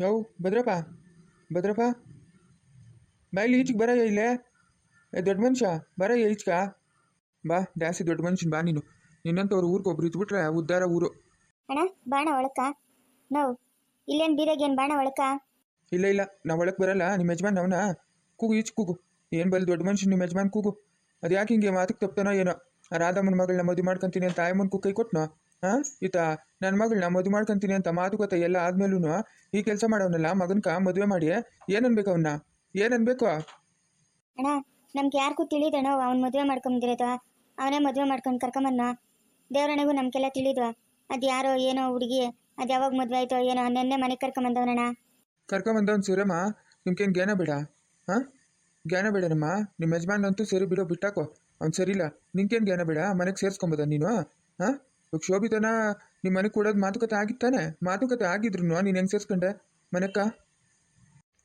ಯಾವ ಭದ್ರಪ್ಪ ಭದ್ರಪ್ಪ ಬಾಯಿಲಿ ಈಚಿಗೆ ಬರಯ ಇಲ್ಲೇ ಏ ದೊಡ್ಡ ಮನುಷ್ಯ ಬರ ಈಚ್ಕ ಬಾ ಜಾಸ್ತಿ ದೊಡ್ಡ ಮನುಷ್ಯನ್ ಬಾ ನೀನು ನಿನ್ನಂತವ್ರು ಊರಿಗೆ ಒಬ್ರು ಇದ್ಬಿಟ್ರೆ ಉದ್ದಾರ ಊರು ಅಣ್ಣ ಬಾಣ ಒಳಕ ನೋವು ಇಲ್ಲೇನು ಬೀರಾಗೇನು ಬಾಣ ಒಳಕ ಇಲ್ಲ ಇಲ್ಲ ನಾವು ಒಳಗೆ ಬರಲ್ಲ ನಿಮ್ಮ ಯಜಮಾನ್ ಅವನ ಕೂಗು ಈಚ್ ಕೂಗು ಏನು ಬಲ್ಲಿ ದೊಡ್ಡ ಮನುಷ್ಯ ನಿಮ್ಮ ಯಜಮಾನ್ ಕೂಗು ಅದು ಯಾಕೆ ಹಿಂಗೆ ಮಾತಿಗೆ ತಪ್ತಾನೋ ಏನೋ ಆ ರಾಧಮ್ಮನ ಮಗಳನ್ನ ಮದುವೆ ಮಾಡ್ಕೊಂತೀನಿ ಅಂತ ಆಯಮ್ಮನ ಕೈ ಕೊಟ್ನೋ ಹಾಂ? ಈತ ನನ್ನ ಮಗಳನ್ನ ಮದುವೆ ಮಾಡ್ಕೊಂತೀನಿ ಅಂತ ಮಾತುಕತೆ ಎಲ್ಲ ಆದ್ಮೇಲೂ ಈ ಕೆಲಸ ಮಾಡೋನಲ್ಲ ಮಗನ್ಕ ಮದುವೆ ಮಾಡಿ ಏನನ್ಬೇಕು ಅವನ್ನ ಏನನ್ಬೇಕು? ಅಣ್ಣ ನಮ್ಗೆ ಯಾರಿಗೂ ತಿಳಿದಣ್ಣ ಅವ್ನು ಮದುವೆ ಮಾಡ್ಕೊಂಬಂದಿರೋದು ಅವನೇ ಮದುವೆ ಮಾಡ್ಕೊಂಡು ಕರ್ಕೊಂಬನ್ನ ದೇವರಣ್ಣಗೂ ನಮ್ಗೆಲ್ಲ ತಿಳಿದ್ವ ಅದು ಯಾರೋ ಏನೋ ಹುಡುಗಿ ಅದು ಯಾವಾಗ ಮದುವೆ ಆಯ್ತೋ ಏನೋ ನೆನ್ನೆ ಮನೆಗೆ ಕರ್ಕೊಂಬಂದವನಣ್ಣ. ಕರ್ಕೊಂಬಂದವ್ನು ನಿಮ್ಗೆ ನಿಮ್ಗೇನು ಜ್ಞಾನ ಬೇಡ? ಹಾಂ? ಜ್ಞಾನ ಬೇಡನಮ್ಮ ನಿಮ್ಮ ಯಜಮಾನಂತೂ ಸರಿ ಬಿಡೋ ಬಿಟ್ಟಾಕೋ. ಅವ್ನು ಇಲ್ಲ ನಿಂಗೇನು ಜ್ಞಾನ ಬೇಡ? ಮನೆಗೆ ಸೇರಿಸ್ಕೊಂಬೋದ ನೀನು? ಹಾಂ? ಶೋಭಿತನ ನಿಮ್ಮ ಮನೆಗೆ ಕೊಡೋದು ಮಾತುಕತೆ ಆಗಿತ್ತಾನೆ? ಮಾತುಕತೆ ಆಗಿದ್ರು ನೀನು ಹೆಂಗೆ ಸೇರಿಸ್ಕೊಂಡೆ? ಮನೆಕ್ಕ?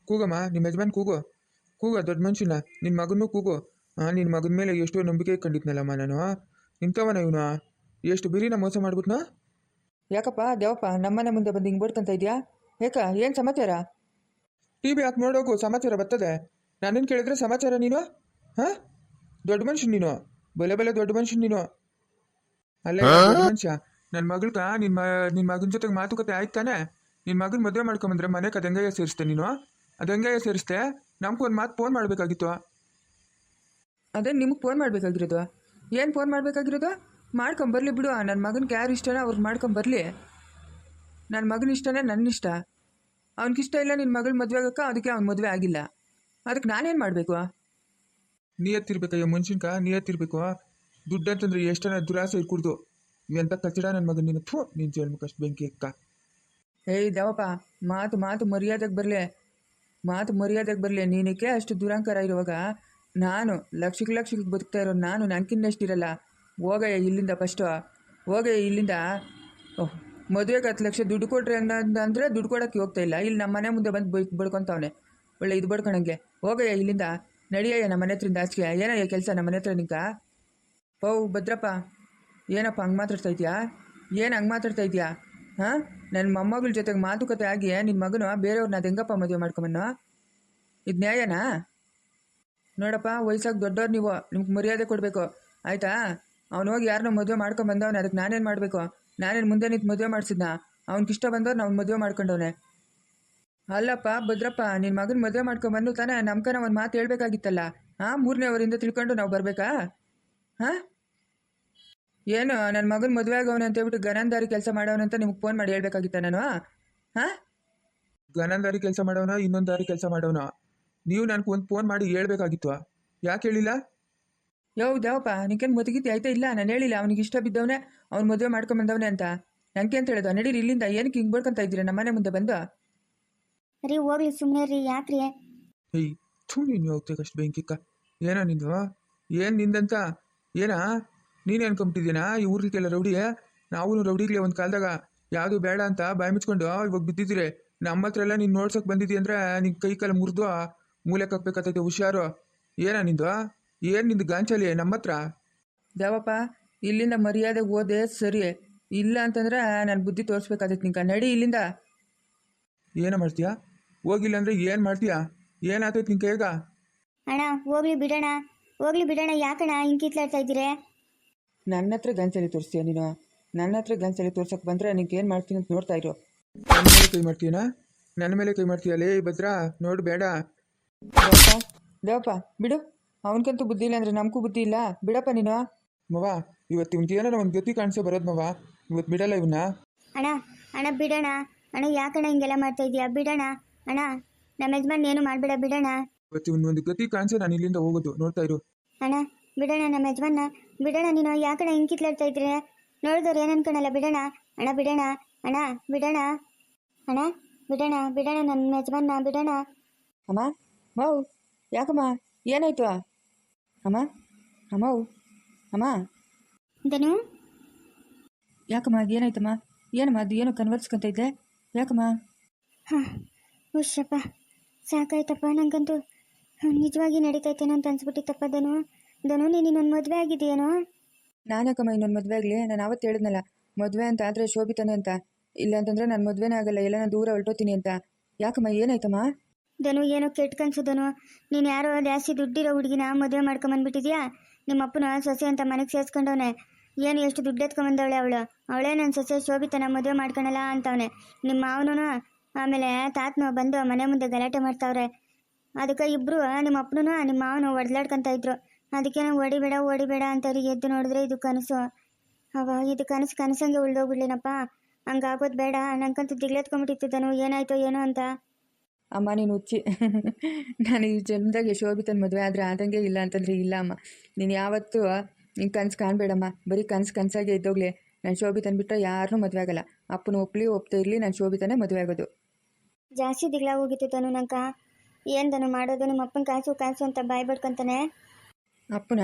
ಕೂಗಮ್ಮ ನಿಮ್ಮ ಯಜಮಾನ್ ಕೂಗು. ಕೂಗ ದೊಡ್ಡ ಮನುಷ್ಯನ ನಿನ್ನ ಮಗನೂ ಕೂಗು. ಹಾಂ ನಿನ್ನ ಮಗನ ಮೇಲೆ ಎಷ್ಟೋ ನಂಬಿಕೆ ಇಟ್ಕೊಂಡಿದ್ನಲ್ಲಮ್ಮ ನಾನು. ನಿಂತವನ ಇವನು? ಎಷ್ಟು ಬಿರಿನ ಮೋಸ ಮಾಡ್ಬಿಟ್ನಾ? ಯಾಕಪ್ಪ ದೇವಪ್ಪ ನಮ್ಮನೆ ಮುಂದೆ ಬಂದು ಹಿಂಗೆ ಬಡ್ಕೊಂತ ಇದೆಯಾ? ಏಕ ಏನು ಸಮಾಚಾರ? ಟಿ ವಿ ಹಾಕಿ ನೋಡೋಗು ಸಮಾಚಾರ ಬರ್ತದೆ? ನಾನೇನು ಕೇಳಿದ್ರೆ ಸಮಾಚಾರ ನೀನು? ಹಾಂ? ದೊಡ್ಡ ಮನುಷ್ಯ ನೀನು? ಬಲೆ ಬಲೆ ದೊಡ್ಡ ಮನುಷ್ಯ ನೀನು? ಅಲ್ಲೇ ಮನುಷ್ಯ ನನ್ನ ಮಗಳ್ಗ? ನಿನ್ನ ನಿನ್ನ ಮಗನ ಜೊತೆಗೆ ಮಾತುಕತೆ ತಾನೆ? ನಿನ್ನ ಮಗನ್ ಮದುವೆ ಮಾಡ್ಕೊಂಬಂದ್ರೆ ಮನೆಗೆ ಅದು ಹೆಂಗಯ್ಯ ಸೇರಿಸ್ತೆ ನೀನು? ಅದು ಹೆಂಗಯ್ಯ ಸೇರಿಸ್ತೆ? ನಮ್ಗೂ ಒಂದು ಮಾತು ಫೋನ್ ಮಾಡಬೇಕಾಗಿತ್ತು. ಅದೇ ನಿಮಗೆ ಫೋನ್ ಮಾಡ್ಬೇಕಾಗಿರೋದು. ಏನ್ ಫೋನ್ ಮಾಡಬೇಕಾಗಿರೋದು? ಮಾಡ್ಕೊಂಬರ್ಲಿ ಬಿಡು. ನನ್ನ ಮಗನಿಗೆ ಯಾರು ಇಷ್ಟನೋ ಮಾಡ್ಕೊಂಡ್ ಮಾಡ್ಕೊಂಬರ್ಲಿ ನನ್ನ ಮಗನ ಇಷ್ಟನೇ ನನ್ನ ಇಷ್ಟ. ಇಷ್ಟ ಇಲ್ಲ ನಿನ್ ಮಗಳ ಮದುವೆ ಆಗಕ್ಕ ಅದಕ್ಕೆ ಅವ್ನ ಮದುವೆ ಆಗಿಲ್ಲ. ಅದಕ್ಕೆ ನಾನೇನು ಮಾಡಬೇಕು? ನಿಯತ್ತಿರ್ಬೇಕಯ್ಯ ನೀ ನಿಯತ್ತಿರ್ಬೇಕು ದುಡ್ಡು ಅಂತಂದ್ರೆ ಎಷ್ಟನ ದುರಾಸೆ ಇರ್ಕೂಡ್ದು ಎಂತ ಕಚ್ಚಡ ನನ್ನ ಮಗನ ನೀನು. ಥೂ ನಿನ್ನ ಜನ್ಮಕ್ಕಷ್ಟು ಬೆಂಕಿ ಎಕ್ಕ ಏಯ್ ದೇವಪ್ಪ, ಮಾತು ಮಾತು ಮರ್ಯಾದಕ್ಕೆ ಬರ್ಲೆ. ಮಾತು ಮರ್ಯಾದೆಗೆ ಬರ್ಲೆ. ನೀನಕ್ಕೆ ಅಷ್ಟು ದುರಂಕಾರ ಇರುವಾಗ ನಾನು ಲಕ್ಷಕ್ಕೆ ಲಕ್ಷಕ್ಕೆ ಬದುಕ್ತಾ ಇರೋ ನಾನು ನನಗಿನ್ನಷ್ಟಿರಲ್ಲ ಹೋಗಯ್ಯ, ಇಲ್ಲಿಂದ ಫಸ್ಟು ಹೋಗಯ್ಯ, ಇಲ್ಲಿಂದ. ಓಹ್, ಮದುವೆಗೆ ಹತ್ತು ಲಕ್ಷ ದುಡ್ಡು ಕೊಟ್ರೆ ಅಂದರೆ ದುಡ್ಡು ಕೊಡೋಕ್ಕೆ ಹೋಗ್ತಾ ಇಲ್ಲ. ಇಲ್ಲಿ ನಮ್ಮ ಮನೆ ಮುಂದೆ ಬಂದು ಬೈ ಒಳ್ಳೆ ಇದು ಬಡ್ಕೊಳಂಗೆ ಹೋಗಯ್ಯ, ಇಲ್ಲಿಂದ. ನಡಿಯಯ್ಯ, ನಮ್ಮ ಮನೆ ಹತ್ರಿಂದ ಆಚೆಗೆ. ಏನಯ್ಯ ಕೆಲಸ ನಮ್ಮ ಮನೆ ಹತ್ರ ನಿಂಕ ಓ ಭದ್ರಪ್ಪ. ಏನಪ್ಪ, ಹಂಗೆ ಮಾತಾಡ್ತಾ ಇದೆಯಾ? ಏನು ಹಂಗೆ ಮಾತಾಡ್ತಾ ಇದೆಯಾ? ಹಾಂ? ನನ್ನ ಮೊಮ್ಮಗಳ ಜೊತೆಗೆ ಮಾತುಕತೆ ಆಗಿ ನಿನ್ನ ಮಗನು ಬೇರೆಯವ್ರನ್ನ ಹೆಂಗಪ್ಪ ಮದುವೆ ಮಾಡ್ಕೊಂಬನ್ನು. ಇದು ನ್ಯಾಯನಾ? ನೋಡಪ್ಪ, ವಯಸ್ಸಾಗಿ ದೊಡ್ಡವ್ರು ನೀವು, ನಿಮ್ಗೆ ಮರ್ಯಾದೆ ಕೊಡಬೇಕು. ಆಯಿತಾ? ಅವ್ನು ಹೋಗಿ ಯಾರನ್ನೋ ಮದುವೆ ಮಾಡ್ಕೊಂಡ್ ಬಂದವನೆ ಅದಕ್ಕೆ ನಾನೇನು ಮಾಡಬೇಕು? ನಾನೇನು ಮುಂದೆ ನಿಂತು ಮದುವೆ ಮಾಡಿಸಿದ್ನ? ಅವ್ನಿಗೆ ಇಷ್ಟ ಬಂದವ್ರು ನಾವು ಮದುವೆ ಮಾಡ್ಕೊಂಡವನೆ. ಅಲ್ಲಪ್ಪ, ಭದ್ರಪ್ಪ ನಿನ್ನ ಮಗನ ಮದುವೆ ಮಾಡ್ಕೊಂಬಂದು ತಾನೇ ನಮ್ಕನ ಒಂದು ಮಾತು ಹೇಳ್ಬೇಕಾಗಿತ್ತಲ್ಲ? ಹಾಂ ಮೂರನೇವರಿಂದ ತಿಳ್ಕೊಂಡು ನಾವು ಬರಬೇಕಾ? ಹಾಂ? ಏನು ನನ್ನ ಮಗನ ಮದುವೆ ಆಗವನು ಅಂತ ಹೇಳ್ಬಿಟ್ಟು ಗನಂದಾರಿ ಕೆಲಸ ಮಾಡವನಂತ ನಿಮ್ಗೆ ಫೋನ್ ಮಾಡಿ ಹೇಳ್ಬೇಕಾಗಿತ್ತ ನಾನು? ಹಾಂ? ಗನಂದಾರಿ ದಾರಿ ಕೆಲಸ ಮಾಡೋನ ಇನ್ನೊಂದು ದಾರಿ ಕೆಲಸ ಮಾಡೋನ? ನೀವು ನನಗೆ ಒಂದು ಫೋನ್ ಮಾಡಿ ಹೇಳ್ಬೇಕಾಗಿತ್ತು ಯಾಕೆ ಹೇಳಿಲ್ಲ? ಯೋ ದೇವಪ್ಪ ನಿನ್ಕೇನು ಮದುಗಿದ್ದೆ ಆಯ್ತಾ ಇಲ್ಲ? ನಾನು ಹೇಳಿಲ್ಲ ಅವ್ನಿಗೆ ಇಷ್ಟ ಬಿದ್ದವನೇ ಅವ್ನು ಮದುವೆ ಮಾಡ್ಕೊಂಬಂದವನೆ ಅಂತ. ನನಗೆ ಅಂತ ಹೇಳೋದು? ನಡೀರಿ ಇಲ್ಲಿಂದ ಏನಕ್ಕೆ ಹಿಂಗೆ ಬಡ್ಕೊಂತ ಇದ್ದೀರಾ? ನಮ್ಮ ಮನೆ ಮುಂದೆ ಬಂದು. ರೀ ಹೋಗ್ಲಿ ಸುಮ್ಮನೆ ರೀ ಯಾಕ್ರಿ ಏಯ್ ಥೂ ನೀನು ಅಷ್ಟು ಬೆಂಕಿಕ್ಕ ಏನೋ ನಿಂದು? ಏನು ನಿಂದಂತ? ಏನಾ? ನೀನು ಅನ್ಕೊಂಬಿಟ್ಟಿದ್ದೀನಾ ಈ ಊರಿಗೆಲ್ಲ ರೌಡಿ ನಾವು ರೌಡಿಗ್ಲೆ ಒಂದು ಕಾಲದಾಗ ಯಾವುದು ಬೇಡ ಅಂತ ಬಾಯಿ ಮುಚ್ಕೊಂಡು ಇವಾಗ ಬಿದ್ದಿದ್ದೀರಿ. ನಮ್ಮ ಹತ್ರ ಎಲ್ಲ ನೀನು ನೋಡ್ಸೋಕೆ ಬಂದಿದ್ದೀ ಅಂದರೆ ನಿನ್ನ ಕೈ ಕಾಲು ಮುರಿದು ಮೂಲೆ ಕಕ್ಬೇಕಾಗ್ತೈತೆ ಹುಷಾರು. ಏನಾ ನಿಂದು ಏನು ನಿಂದು ಗಾಂಚಲಿ ನಮ್ಮ ಹತ್ರ ದೇವಪ್ಪ ಇಲ್ಲಿಂದ ಮರ್ಯಾದೆ ಓದೆ ಸರಿ. ಇಲ್ಲ ಅಂತಂದ್ರೆ ನಾನು ಬುದ್ಧಿ ತೋರಿಸ್ಬೇಕಾಗ್ತೈತೆ ನಿಂಗೆ. ನಡಿ ಇಲ್ಲಿಂದ. ಏನೋ ಮಾಡ್ತೀಯಾ? ಹೋಗಿಲ್ಲ ಅಂದ್ರೆ ಏನು ಮಾಡ್ತೀಯಾ? ಏನಾಗ್ತೈತೆ ನಿನ್ನ ಕೈಗ? ಅಣ್ಣ ಹೋಗ್ಲಿ ಬಿಡೋಣ ಹೋಗ್ಲಿ ಬಿಡೋಣ ಯಾಕಣ್ಣ ಹಿಂಗೆ ಕಿತ್ಲಾಡ್ತಾ ಇದ್ದೀರಿ? ನನ್ನ ಹತ್ರ ಗಂಚಲಿ ತೋರಿಸ್ತೀಯ ನೀನು? ನನ್ನ ಹತ್ರ ಗಂಚಲಿ ತೋರ್ಸಕ್ಕೆ ಬಂದರೆ ನಿಂಗೆ ಏನು ಮಾಡ್ತೀನಿ ಅಂತ ನೋಡ್ತಾ ಇರು. ನನ್ನ ಮೇಲೆ ಕೈ ಮಾಡ್ತೀಯನಾ? ನನ್ನ ಮೇಲೆ ಕೈ ಮಾಡ್ತೀಯ ಲೇ ಭದ್ರಾ? ನೋಡು ಬೇಡ. ದೇವಪ್ಪ ದೇವಪ್ಪ ಬಿಡು. ಅವನಿಗಂತೂ ಬುದ್ಧಿ ಇಲ್ಲ ಅಂದರೆ ನಮಗೂ ಬುದ್ಧಿ ಇಲ್ಲ. ಬಿಡಪ್ಪ ನೀನು. ಮವ ಇವತ್ತು ಏನಾರ ಒಂದು ಗತಿ ಕಾಣಿಸೋ ಬರೋದು ಮವ ಇವತ್ತು ಬಿಡಲ್ಲ ಇವನ್ನ ಅಣ್ಣ ಅಣ್ಣ ಬಿಡೋಣ ಅಣ್ಣ ಯಾಕಣ್ಣ ಹಿಂಗೆಲ್ಲ ಮಾಡ್ತಾ ಇದೀಯಾ ಬಿಡೋಣ ಅಣ್ಣ ನಮ್ಮ ಯಜಮಾನ್ ಏನು ಮಾಡ್ಬೇಡ ಬಿಡೋಣ ಇವತ್ತು ಇವನ್ ಒಂದು ಗತಿ ಕಾಣಿಸೋ ನಾನು ಇಲ್ಲಿಂದ ಹೋಗೋದು. ನೋಡ್ತಾ ಇರು. ಅಣ್ಣ ಬಿಡೋಣ ನಮ್ಮ ಯಜಮಾನ ಬಿಡೋಣ ನೀನು ಯಾಕಣ ಹಿಂಗೆ ಕಿತ್ಲಾಡ್ತಾ ಇದ್ರೆ? ನೋಡಿದವ್ರು ಏನು ಅನ್ಕೊಳಲ್ಲ ಬಿಡೋಣ. ಅಣ್ಣ ಬಿಡೋಣ. ಅಣ್ಣ ಬಿಡೋಣ. ಅಣ್ಣ ಬಿಡೋಣ ಬಿಡೋಣ ನನ್ನ ಯಜಮಾನ ಬಿಡೋಣ. ಅಮ್ಮ ಮಾವು ಯಾಕಮ್ಮ? ಏನಾಯ್ತು? ಅಮ್ಮ ಅಮ್ಮವು ಅಮ್ಮ. ಧನು? ಯಾಕಮ್ಮ ಏನಾಯ್ತಮ್ಮ? ಏನಮ್ಮ ಅದು ಏನೋ ಕನ್ವರ್ಸ್ಕೊಂತ ಇದ್ದೆ? ಯಾಕಮ್ಮ? ಹಾಂ ಹುಷಪ್ಪ ಸಾಕಾಯ್ತಪ್ಪ ನನಗಂತೂ ನಿಜವಾಗಿ ನಡೀತೈತೇನೋ ಅಂತ ಅನ್ಸ್ಬಿಟ್ಟಿತ್ತಪ್ಪ ಧನು. ಧನು ನೀನು ಇನ್ನೊಂದು ಮದುವೆ ಆಗಿದೆಯೇನೋ? ನಾನಕ್ಕಮ್ಮ ಇನ್ನೊಂದು ಮದುವೆ ಆಗಲಿ. ನಾನು ಅವತ್ತು ಹೇಳಿದ್ನಲ್ಲ ಮದುವೆ ಅಂತ ಆದರೆ ಶೋಭಿತಾನೆ ಅಂತ. ಇಲ್ಲ ಅಂತಂದರೆ ನಾನು ಮದುವೆನೇ ಆಗಲ್ಲ ಎಲ್ಲ ನಾನು ದೂರ ಹೊರಟೋತೀನಿ ಅಂತ. ಯಾಕಮ್ಮ ಏನಾಯ್ತಮ್ಮ? ಧನು ಏನೋ ಕೆಟ್ಟ ಕನ್ಸು ಧನು. ನೀನು ಯಾರೋ ಜಾಸ್ತಿ ದುಡ್ಡಿರೋ ಹುಡುಗಿನ ಮದುವೆ ಮಾಡ್ಕೊಂಬಂದ್ಬಿಟ್ಟಿದ್ಯಾ? ನಿಮ್ಮ ಅಪ್ಪನ ಸೊಸೆ ಅಂತ ಮನೆಗೆ ಸೇರಿಸ್ಕೊಂಡವನೆ. ಏನು ಎಷ್ಟು ದುಡ್ಡು ಎತ್ಕೊಂಬಂದವಳೆ ಅವಳು? ಅವಳೇ ನನ್ನ ಸೊಸೆ ಶೋಭಿತನ ಮದುವೆ ಮಾಡ್ಕೊಳಲ್ಲ ಅಂತವನೆ. ನಿಮ್ಮ ಮಾವನು ಆಮೇಲೆ ತಾತನು ಬಂದು ಮನೆ ಮುಂದೆ ಗಲಾಟೆ ಮಾಡ್ತಾವ್ರೆ. ಅದಕ್ಕೆ ಇಬ್ರು ನಿಮ್ಮ ಅಪ್ಪನೂ ನಿಮ್ಮ ಮಾವನು ಒಡ್ಲಾಡ್ಕೊತ ಇದ್ರು. ಅದಕ್ಕೆ ನಂಗೆ ಓಡಿಬೇಡ ಓಡಿಬೇಡ ಅಂತ ಅವ್ರಿಗೆ ಎದ್ದು ನೋಡಿದ್ರೆ ಇದು ಕನಸು. ಅವ ಇದು ಕನಸು ಕನಸಂಗೆ ಉಳ್ದೋಗ್ಬಿಡ್ಲೇನಪ್ಪ? ಹಂಗಾಗೋದು ಬೇಡ. ನಂಗಂತೂ ದಿಗ್ಲೆತ್ಕೊಂಡ್ಬಿಟ್ಟಿತ್ತು ಧನು. ಏನಾಯ್ತೋ ಏನೋ ಅಂತ. ಅಮ್ಮ ನೀನು ಹುಚ್ಚಿ. ನಾನು ಈ ಜನ್ಮದಾಗ ಶೋಭಿತನ ಮದುವೆ ಆದರೆ ಆದಂಗೆ ಇಲ್ಲ ಅಂತಂದ್ರೆ ಇಲ್ಲ ಅಮ್ಮ. ನೀನು ಯಾವತ್ತೂ ನೀನು ಕನ್ಸು ಕಾಣಬೇಡಮ್ಮ. ಬರೀ ಕನ್ಸು ಕನಸಾಗೆ ಇದ್ದೋಗ್ಲಿ ನಾನು ಶೋಭಿತನ ಬಿಟ್ಟರೆ ಯಾರನ್ನೂ ಮದುವೆ ಆಗಲ್ಲ. ಅಪ್ಪನ ಒಪ್ಲಿ ಒಪ್ತಾ ಇರಲಿ ನಾನು ಶೋಭಿತನೇ ಮದುವೆ ಆಗೋದು. ಜಾಸ್ತಿ ದಿಗ್ಲ ಹೋಗಿತ್ತು ತನು ನಂಕ ಏನ್ ತನು ಮಾಡೋದು? ನಮ್ಮ ಅಪ್ಪನ ಕಾಸು ಕಾಸು ಅಂತ ಬಾಯ್ ಬಡ್ಕೊಂತಾನೆ ಅಪ್ಪನ?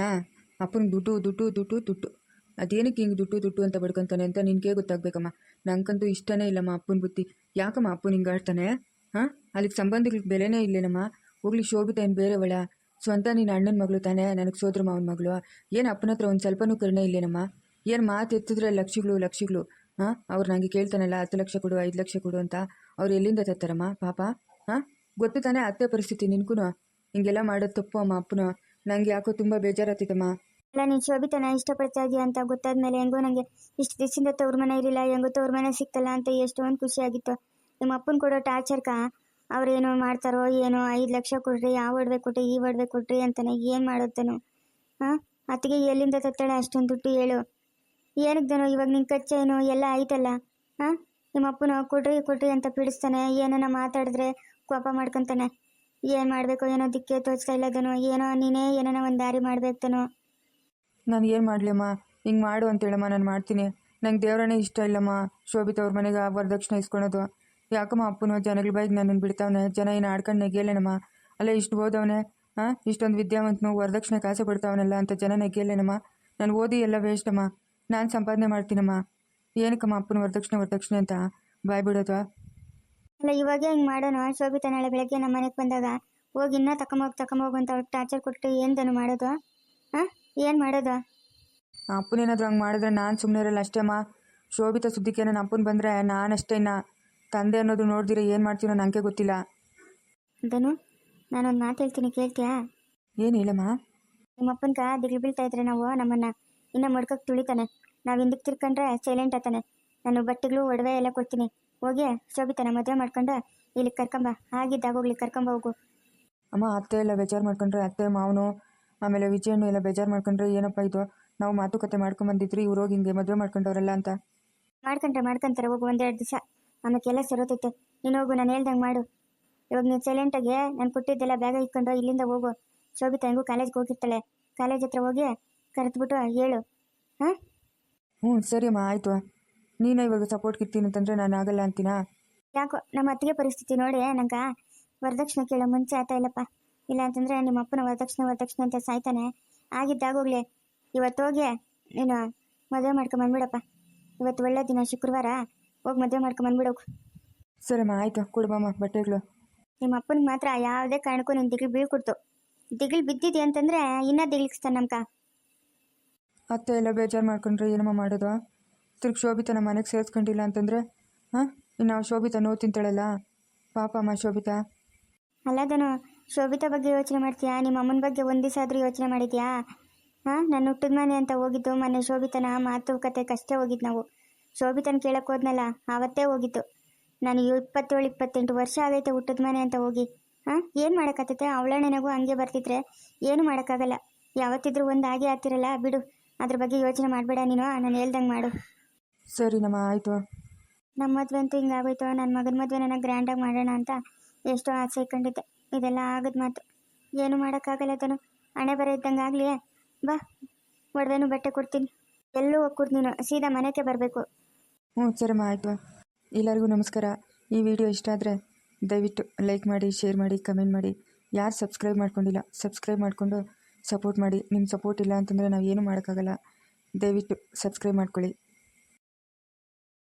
ಅಪ್ಪನ ದುಡ್ಡು ದುಡ್ಡು ದುಡ್ಡು ದುಡ್ಡು. ಅದೇನಕ್ಕೆ ಹಿಂಗೆ ದುಡ್ಡು ದುಡ್ಡು ಅಂತ ಬಡ್ಕೊತಾನೆ ಅಂತ ನಿನಗೆ ಗೊತ್ತಾಗಬೇಕಮ್ಮ? ನಂಗಂತೂ ಇಷ್ಟನೇ ಇಲ್ಲಮ್ಮ ಅಪ್ಪನ ಬುದ್ಧಿ. ಯಾಕಮ್ಮ ಅಪ್ಪನ ಹಿಂಗೆ ಆಡ್ತಾನೆ? ಹಾಂ? ಅಲ್ಲಿಗೆ ಸಂಬಂಧಗಳಿಗೆ ಬೆಲೆನೇ ಇಲ್ಲೇನಮ್ಮ? ಹೋಗ್ಲಿ, ಶೋಭಿತ ಏನು ಬೇರೆವಳ? ಸ್ವಂತ ನಿನ್ನ ಅಣ್ಣನ ಮಗಳು ತಾನೇ? ನನಗೆ ಸೋದ್ರ ಮಾವನ ಮಗಳು. ಏನು ಅಪ್ಪನ ಹತ್ರ ಒಂದು ಸ್ವಲ್ಪನೂ ಕರುಣೆ ಇಲ್ಲೇನಮ್ಮ? ಏನು ಮಾತು ಎತ್ತಿದ್ರೆ ಲಕ್ಷಗಳು ಲಕ್ಷಗಳು. ಹಾಂ? ಅವ್ರು ನನಗೆ ಕೇಳ್ತಾನಲ್ಲ, ಹತ್ತು ಲಕ್ಷ ಕೊಡು, ಐದು ಲಕ್ಷ ಕೊಡು ಅಂತ ಅವ್ರು ಎಲ್ಲಿಂದ ತತ್ತಾರಮ್ಮ ಪಾಪ? ಹಾಂ? ಗೊತ್ತು ತಾನೇ ಅತ್ತೆ ಪರಿಸ್ಥಿತಿ ನಿನ್ಗೂ ಹಿಂಗೆಲ್ಲ ಮಾಡೋದು ತಪ್ಪು ಅಮ್ಮ ಅಪ್ಪನು. ನಂಗೆ ಯಾಕೋ ತುಂಬ ಬೇಜಾರಾಗ್ತಿತ್ತಮ್ಮ. ಅಲ್ಲ, ನೀನು ಶೋಭಿತನ ಇಷ್ಟಪಡ್ತಾ ಅಂತ ಗೊತ್ತಾದ್ಮೇಲೆ ಹೆಂಗೋ ನನಗೆ ಇಷ್ಟು ದಿವಸದಿಂದ ತವ್ರ ಮನೆ ಇರಲಿಲ್ಲ, ಹೆಂಗೋ ತವ್ರ ಮನೆ ಸಿಕ್ತಲ್ಲ ಅಂತ ಖುಷಿ ಆಗಿತ್ತು. ನಿಮ್ಮ ಅಪ್ಪನ ಕೊಡೋ ಟಾರ್ಚರ್ಕ ಅವ್ರೇನೋ ಮಾಡ್ತಾರೋ ಏನೋ ಐದು ಲಕ್ಷ ಕೊಡ್ರಿ ಯಾವ ಒಡವೆ ಕೊಟ್ರಿ, ಈ ಒಡವೆ ಕೊಟ್ರಿ ಅಂತಾನೆ ಏನು ಮಾಡೋದನು ಹಾಂ, ಅತ್ತಿಗೆ ಎಲ್ಲಿಂದ ತತ್ತಾಳೆ ಅಷ್ಟೊಂದು ದುಡ್ಡು ಹೇಳು. ಏನಕ್ದನೋ ಇವಾಗ ನಿನ್ನ ಕಚ್ಚೇನು ಎಲ್ಲ ಐತಲ್ಲ ಹಾಂ, ನಿಮ್ಮ ಅಪ್ಪನ ಕೊಡ್ರಿ ಕೊಡ್ರಿ ಅಂತ ಪೀಡಿಸ್ತಾನೆ ಏನನ್ನ ಮಾತಾಡಿದ್ರೆ ಕೋಪ ಮಾಡ್ಕೊಂತಾನೆ. ಏನು ಮಾಡಬೇಕು ಏನೋ ದಿಕ್ಕೆ ತೋಚ್ತಾ ಇಲ್ಲದನೋ ಏನೋ ನೀನೇ ಏನೋ ಒಂದು ದಾರಿ ಮಾಡ್ಬೇಕನೋ ನಾನು ಏನು ಮಾಡಲಿಮ್ಮ ಹಿಂಗೆ ಮಾಡು ಅಂತೇಳಮ್ಮ ನಾನು ಮಾಡ್ತೀನಿ. ನಂಗೆ ದೇವ್ರನೇ ಇಷ್ಟ ಇಲ್ಲಮ್ಮ. ಶೋಭಿತ ಅವ್ರ ಮನೆಗೆ ವರದಕ್ಷಿಣೆ ಇಸ್ಕೊಳೋದು. ಯಾಕಮ್ಮ ಅಪ್ಪನೋ ಜನಗಳ ಬೈಕ್ ನನ್ನ ಬಿಡ್ತಾವನೆ? ಜನ ಏನು ಆಡ್ಕೊಂಡು ನೆಗೆಯಲೇನಮ್ಮ ಅಲ್ಲ ಇಷ್ಟು ಓದವನೆ? ಹಾಂ ಇಷ್ಟೊಂದು ವಿದ್ಯಾವಂತನು ವರದಕ್ಷಿಣೆ ಕಾಸೆ ಬಿಡ್ತಾವನಲ್ಲ ಅಂತ ಜನ ನೆಗೆಯಲೇನಮ್ಮ ನಾನು ಓದಿ ಎಲ್ಲ ವೇಸ್ಟಮ್ಮ ನಾನು ಸಂಪಾದನೆ ಮಾಡ್ತೀನಮ್ಮ. ಏನಕ್ಕಮ್ಮ ಅಪ್ಪನ ವರದಕ್ಷಿಣೆ ವರದಕ್ಷಿಣೆ ಅಂತ? ಬಾಯ್ ಬಿಡೋದು ಅಲ್ಲ ಇವಾಗೇ ಹಿಂಗೆ ಮಾಡೋಣ ಶೋಭಿತ ನಾಳೆ ಬೆಳಗ್ಗೆ ನಮ್ಮ ಮನೆಗೆ ಬಂದಾಗ ಹೋಗಿ ಇನ್ನೂ ತಕೊಂಬೋಗಿ ತಕೊಂಬೋಗು ಅಂತ ಅವ್ರಿಗೆ ಟಾರ್ಚರ್ ಕೊಟ್ಟು ಏನು ದನು ಮಾಡೋದು? ಹಾಂ ಏನು ಮಾಡೋದು? ಅಪ್ಪನೇನಾದ್ರೂ ಹಂಗೆ ಮಾಡಿದ್ರೆ ನಾನು ಸುಮ್ಮನೆ ಇರಲ್ಲ ಅಷ್ಟೇ ಅಮ್ಮ. ಶೋಭಿತ ಸುದ್ದಿಗೆ ನನ್ನ ಅಪ್ಪನ ಬಂದರೆ ನಾನಷ್ಟೇ ಇನ್ನ. ತಂದೆ ಅನ್ನೋದು ನೋಡ್ದಿರ ಏನು ಮಾಡ್ತೀನೋ ನನಗೆ ಗೊತ್ತಿಲ್ಲ. ದನು ನಾನೊಂದು ಮಾತು ಹೇಳ್ತೀನಿ ಕೇಳ್ತೀಯಾ? ಏನು ಹೇಳಮ್ಮ? ನಿಮ್ಮ ಕಾ ದಿಗ್ಲು ಬೀಳ್ತಾ ಇದ್ರೆ ನಾವು ನಮ್ಮನ್ನ ಇನ್ನೂ ಮಡ್ಕಕ್ಕೆ ತುಳಿತಾನೆ. ನಾವು ಹಿಂದಕ್ಕೆ ತಿರ್ಕೊಂಡ್ರೆ ಸೈಲೆಂಟ್ ಆತಾನೆ. ನಾನು ಬಟ್ಟೆಗಳು ಒಡವೆ ಎಲ್ಲ ಕೊಡ್ತೀನಿ. ಹೋಗಿ ಶೋಭಿತನ ಮದುವೆ ಮಾಡ್ಕೊಂಡು ಇಲ್ಲಿ ಕರ್ಕೊಂಬ ಆಗಿದ್ದಾಗ ಹೋಗ್ಲಿ ಕರ್ಕೊಂಬ ಹೋಗು. ಅಮ್ಮ ಅತ್ತೆ ಎಲ್ಲ ಬೇಜಾರು ಮಾಡ್ಕೊಂಡ್ರೆ ಅತ್ತೆ ಮಾವನು ಆಮೇಲೆ ವಿಜಯನು ಎಲ್ಲ ಬೇಜಾರು ಮಾಡ್ಕೊಂಡ್ರೆ ಏನಪ್ಪ ಇದು? ನಾವು ಮಾತುಕತೆ ಮಾಡ್ಕೊಂಬಂದಿದ್ರಿ ಇವ್ರು ಹೋಗಿ ಹಿಂಗೆ ಮದುವೆ ಮಾಡ್ಕೊಂಡವ್ರಲ್ಲ ಅಂತ. ಮಾಡ್ಕೊಂಡ್ರೆ ಮಾಡ್ಕೊಂತಾರೆ ಹೋಗು ಒಂದೆರಡು ದಿವಸ. ಆಮೇಲೆ ಎಲ್ಲ ಸರೋತೈತೆ. ನೀನು ಹೋಗು ನಾನು ಹೇಳ್ದಂಗೆ ಮಾಡು. ಇವಾಗ ನೀನು ಸೈಲೆಂಟಾಗೆ ನಾನು ಕೊಟ್ಟಿದ್ದೆಲ್ಲ ಬ್ಯಾಗ ಇಟ್ಕೊಂಡು ಇಲ್ಲಿಂದ ಹೋಗು. ಶೋಭಿತಾ ಹೆಂಗೂ ಕಾಲೇಜ್ಗೆ ಹೋಗಿರ್ತಾಳೆ. ಕಾಲೇಜ್ ಹತ್ರ ಹೋಗಿ ಕರೆದ್ಬಿಟ್ಟು ಹೇಳು. ಹಾಂ? ಹ್ಞೂ ಸರಿ ಅಮ್ಮ ಆಯಿತು. ನೀನೇ ಇವಾಗ ಸಪೋರ್ಟ್ ಇರ್ತೀನಿ ಅಂತಂದರೆ ನಾನು ಆಗಲ್ಲ ಅಂತೀನಾ? ಯಾಕೋ ನಮ್ಮ ಅತ್ತಿಗೆ ಪರಿಸ್ಥಿತಿ ನೋಡಿ ನಂಗೆ ವರದಕ್ಷಿಣೆ ಕೇಳೋ ಮುಂಚೆ ಆತ ಇಲ್ಲಪ್ಪ? ಇಲ್ಲ ಅಂತಂದ್ರೆ ನಿಮ್ಮ ಅಪ್ಪನ ವರದಕ್ಷಿಣೆ ವರದಕ್ಷಿಣೆ ಅಂತ ಸಾಯ್ತಾನೆ. ಆಗಿದ್ದಾಗೋಗ್ಲಿ ಇವತ್ತು ಹೋಗಿ ನೀನು ಮದುವೆ ಮಾಡ್ಕೊಂಬಂದ್ಬಿಡಪ್ಪ ಇವತ್ತು ಒಳ್ಳೆ ದಿನ ಶುಕ್ರವಾರ. ಹೋಗಿ ಮದುವೆ ಸರಿ ಸರಿಮ್ಮ ಆಯಿತು. ಕೊಡ್ಬಮ್ಮ ಬಟ್ಟೆಗಳು. ನಿಮ್ಮ ಅಪ್ಪನಿಗೆ ಮಾತ್ರ ಯಾವುದೇ ಕಾರಣಕ್ಕೂ ನೀನು ದಿಗಿಲು ಬೀಳ್ಕೊಡ್ತು ದಿಗಿಲು ಬಿದ್ದಿದೆ ಅಂತಂದ್ರೆ ಇನ್ನೂ ದಿಗ್ಲಿಕ್ಸ್ತಾನೆ ನಮ್ಕ ಅತ್ತೆ ಎಲ್ಲ ಬೇಜಾರು ಮಾಡ್ಕೊಂಡ್ರೆ ಏನಮ್ಮ ಮಾಡೋದು? ತಿರ್ಗಿ ಶೋಭಿತ ನಮ್ಮ ಮನೆಗೆ ಸೇರಿಸ್ಕೊಂಡಿಲ್ಲ ಅಂತಂದರೆ, ಹಾಂ? ಇನ್ನು ಶೋಭಿತ ನೋವು ತಿಂತಾಳಲ್ಲ? ಪಾಪ ಅಮ್ಮ ಶೋಭಿತಾ. ಅಲ್ಲದನು ಶೋಭಿತಾ ಬಗ್ಗೆ ಯೋಚನೆ ಮಾಡ್ತೀಯಾ? ನಿಮ್ಮ ಅಮ್ಮನ ಬಗ್ಗೆ ಒಂದು ದಿವಸ ಆದರೂ ಯೋಚನೆ ಮಾಡಿದ್ಯಾ? ಹಾಂ? ನನ್ನ ಹುಟ್ಟಿದ ಮನೆ ಅಂತ ಹೋಗಿದ್ದು, ಮೊನ್ನೆ ಶೋಭಿತನ ಮಾತುಕತೆ ಕಷ್ಟೇ ಹೋಗಿದ್ದು ನಾವು. ಶೋಭಿತನ ಕೇಳಕ್ಕೆ ಹೋದ್ನಲ್ಲ, ಆವತ್ತೇ ಹೋಗಿತ್ತು. ನಾನು ಇಪ್ಪತ್ತೇಳು, ಇಪ್ಪತ್ತೆಂಟು ವರ್ಷ ಆಗೈತೆ ಹುಟ್ಟಿದ ಮನೆ ಅಂತ ಹೋಗಿ. ಹಾಂ? ಏನು ಮಾಡೋಕ್ಕತ್ತೈತೆ ನೆನಗೂ ಹಂಗೆ ಬರ್ತಿದ್ರೆ ಏನು ಮಾಡೋಕ್ಕಾಗಲ್ಲ. ಯಾವತ್ತಿದ್ರೂ ಒಂದು ಹಾಗೆ ಆಗ್ತಿರಲ್ಲ, ಬಿಡು. ಅದ್ರ ಬಗ್ಗೆ ಯೋಚನೆ ಮಾಡಬೇಡ ನೀನು, ನಾನು ಹೇಳ್ದಂಗೆ ಮಾಡು. ಸರಿನಮ್ಮ ಆಯಿತು. ನಮ್ಮ ಮದುವೆ ಅಂತೂ ಹಿಂಗಾಗೋಯ್ತು ನನ್ನ ಮಗನ ಮದುವೆ ನನಗೆ ಗ್ರ್ಯಾಂಡಾಗಿ ಮಾಡೋಣ ಅಂತ ಎಷ್ಟೋ ಆಸೆ ಇಟ್ಕೊಂಡಿದ್ದೆ. ಇದೆಲ್ಲ ಆಗದ ಮಾತು. ಏನು ಮಾಡೋಕ್ಕಾಗಲ್ಲ ತನು ಹಣೆ ಬರ ಇದ್ದಂಗೆ ಆಗಲಿ ಬಾ ಒಡವೆನೂ ಬಟ್ಟೆ ಕೊಡ್ತೀನಿ. ಎಲ್ಲೂ ಹೋಗ್ಕೊಡ್ ನೀನು. ಸೀದಾ ಮನೆಗೆ ಬರಬೇಕು. ಹ್ಞೂ ಸರಮ್ಮ ಆಯಿತು. ಎಲ್ಲರಿಗೂ ನಮಸ್ಕಾರ. ಈ ವಿಡಿಯೋ ಇಷ್ಟ ಆದರೆ ದಯವಿಟ್ಟು ಲೈಕ್ ಮಾಡಿ ಶೇರ್ ಮಾಡಿ ಕಮೆಂಟ್ ಮಾಡಿ. ಯಾರು ಸಬ್ಸ್ಕ್ರೈಬ್ ಮಾಡ್ಕೊಂಡಿಲ್ಲ ಸಬ್ಸ್ಕ್ರೈಬ್ ಮಾಡಿಕೊಂಡು ಸಪೋರ್ಟ್ ಮಾಡಿ. ನಿಮ್ಮ ಸಪೋರ್ಟ್ ಇಲ್ಲ ಅಂತಂದರೆ ನಾವು ಏನೂ ಮಾಡೋಕ್ಕಾಗಲ್ಲ. ದಯವಿಟ್ಟು ಸಬ್ಸ್ಕ್ರೈಬ್ ಮಾಡ್ಕೊಳ್ಳಿ.